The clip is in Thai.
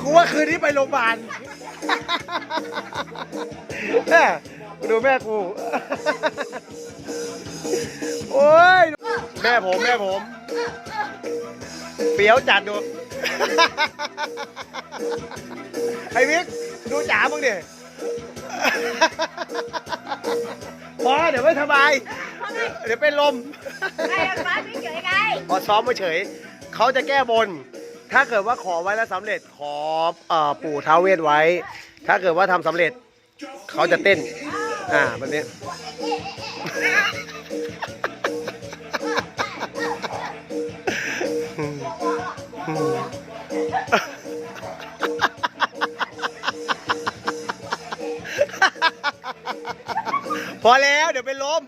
กูว่าคืนนี้ไปโรงพยาบาลแม่ดูแม่กู โอ้ย แม่ผมแม่ผม เปียวจัดดู ไอ้วิกดูจ๋ามึงดิพอเดี๋ยวไม่สบาย เดี๋ยวเป็นลมไงฟ้าพี่เฉยไงพอซ้อมมาเฉย เขาจะแก้บน ถ้าเกิดว่าขอไว้แล้วสำเร็จขอเอ่อปู่ท้าวเวทไว้ ถ้าเกิดว่าทำสำเร็จ เขาจะเต้น อ่าแบบนี้ พอแล้วเดี๋ยวเป็นลม